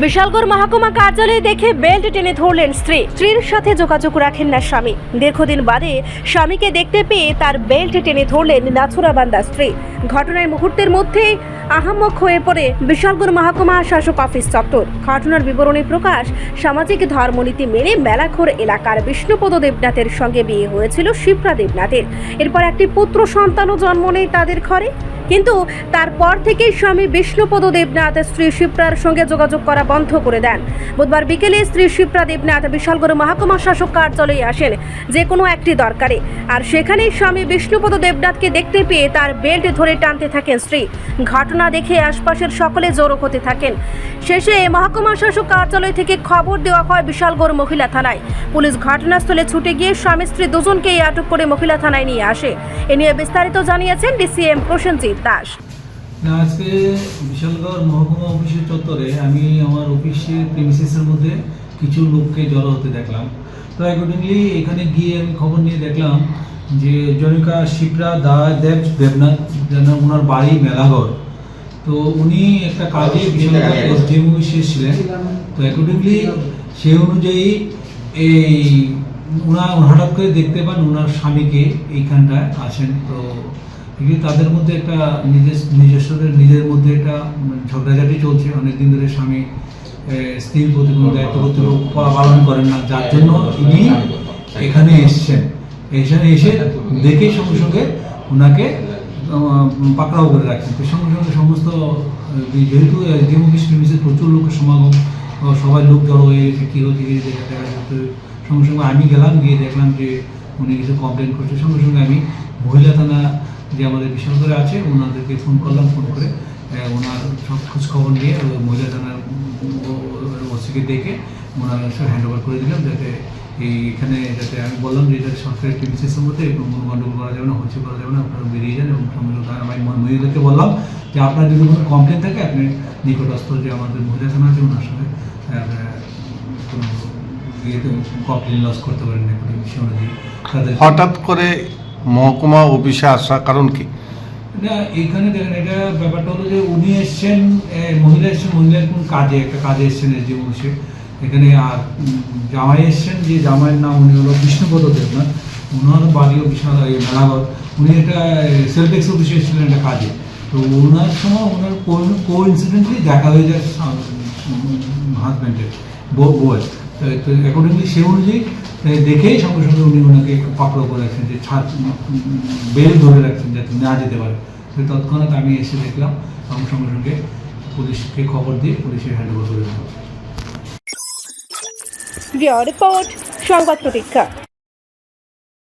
বিশালগড় মহকুমা কার্যালয়ে দেখে বেল্ট টেনে ধরলেন স্ত্রী। স্ত্রীর সাথে যোগাযোগ রাখেন না স্বামী। দীর্ঘদিন বাদে স্বামীকে দেখতে পেয়ে তার বেল্ট টেনে ধরলেন নাথুরাবান্দা স্ত্রী। ঘটনার মুহূর্তের মধ্যেই আহাম্মক হয়ে পড়ে বিশালগড় মহকুমা শাসক অফিস চত্বর। ঘটনার বিবরণী প্রকাশ সামাজিক ধর্মনীতি মেনে মেলাখোর এলাকার বিষ্ণুপদ দেবনাথের সঙ্গে বিয়ে হয়েছিল শিপ্রা দেবনাথের। এরপর একটি পুত্র সন্তানও জন্ম নেয় তাদের ঘরে। কিন্তু তারপর থেকেই স্বামী বিষ্ণুপদ দেবনাথ স্ত্রী শিপ্রার সঙ্গে যোগাযোগ করা বন্ধ করে দেন। বুধবার বিকেলে স্ত্রী শিপ্রা দেবনাথ বিশালগড় মহকুমা শাসক কার্যালয়ে আসেন যে কোনো একটি দরকারে। আর সেখানেই স্বামী বিষ্ণুপদ দেবনাথকে দেখতে পেয়ে তার বেল্ট ধরে টানতে থাকেন স্ত্রী। ঘটনা দেখে আশপাশের সকলে জড়ো হতে থাকেন। শেষে মহকুমা শাসক কার্যালয় থেকে খবর দেওয়া হয় বিশালগড় মহিলা থানায়। পুলিশ ঘটনাস্থলে ছুটে গিয়ে স্বামী স্ত্রী দুজনকেই আটক করে মহিলা থানায় নিয়ে আসে। এ নিয়ে বিস্তারিত জানিয়েছেন ডিসিএম প্রসেনজিৎ। দাস। না আজকে বিশালগড় মহকুমা অফিসের চত্বরে আমি আমার অফিসের প্রেমিসেসের মধ্যে কিছু লোককে জড়ো হতে দেখলাম। তো অ্যাকর্ডিংলি এখানে গিয়ে আমি খবর নিয়ে দেখলাম যে জনিকা শিপ্রা দা দেব দেবনাথ যেন ওনার বাড়ি মেলাগড়। তো উনি একটা কাজে এসডিএম অফিসে ছিলেন তো অ্যাকর্ডিংলি সেই অনুযায়ী এই ওনার হঠাৎ করে দেখতে পান ওনার স্বামীকে এইখানটায় আসেন। তো এগুলি তাদের মধ্যে একটা নিজের নিজস্বদের নিজের মধ্যে একটা উম, ঝগড়াঝাটি চলছে। অনেকদিন ধরে স্বামী স্ত্রীর প্রতি কোনো দায়িত্ব পা- পালন করেন না। যার জন্য ইনি এখানে এসছেন। এখানে এসে দেখে সঙ্গে সঙ্গে ওনাকে পাকড়াও করে রাখছেন তো সঙ্গে সঙ্গে সমস্ত যেহেতু প্রেমিসে প্রচুর লোকের সমাগম সবাই লোক জড়ো হয়ে গেছে কী হচ্ছে কী দেখা দেখা। সঙ্গে সঙ্গে আমি গেলাম গিয়ে দেখলাম যে উনি কিছু কমপ্লেন করছে। সঙ্গে সঙ্গে আমি মহিলা থানা যে আমাদের বিশাল করে আছে, ওনাদেরকে ফোন করলাম ফোন করে ওনার সব খোঁজ খবর নিয়ে মহিলা থানার ওসিকে দেখে ওনার সব হ্যান্ড ওভার করে দিলাম, যাতে এই এখানে যাতে আমি বললাম যে এটা সরকারি প্রিমিসেসের মধ্যে এরকম কোনো গন্ডগোল করা যাবে না, হচ্ছে করা যাবে না, আপনারা বেরিয়ে যান, এবং আমি মহিলাদেরকে বললাম যে আপনার যদি কোনো কমপ্লেন থাকে, আপনি নিকটস্থ যে আমাদের মহিলা থানা আছে, ওনার সঙ্গে কোনো ইয়েতে কমপ্লেন লস করতে পারেন না, কোনো বিষয় অনুযায়ী হঠাৎ করে মহকুমা অফিসে আসা কারণ কি? না, এখানে দেখেন, এটা ব্যাপারটা হলো যে উনি এসছেন মহিলা এসছেন, মহিলার কোন কাজে, একটা কাজে এসছেন এসডি বসে এখানে আর জামাই এসছেন, যে জামাইয়ের নাম উনি হলো বিষ্ণুপদ দেবনাথ ওনার বাড়িও বিশাল মেলাঘর, উনি একটা সেলফ এক্স অফিসে এসেছিলেন একটা কাজে। তো ওনার সময় ওনার কো ইনসিডেন্টলি দেখা হয়ে যায় হাজব্যান্ডের, বউ বউয়ের তো- অ্যাকর্ডিংলি সে অনুযায়ী দেখেই সঙ্গে সঙ্গে উনি ওনাকে একটু পাকড়ো করে রাখছেন যে ছাদ বেল ধরে রাখছেন যাতে না যেতে পারে। সে তৎক্ষণাৎ আমি এসে দেখলাম এবং সঙ্গে সঙ্গে পুলিশকে খবর দিয়ে পুলিশের হ্যান্ড ওভার করে দিলাম রিপোর্ট, সংবাদ প্রতীক্ষা।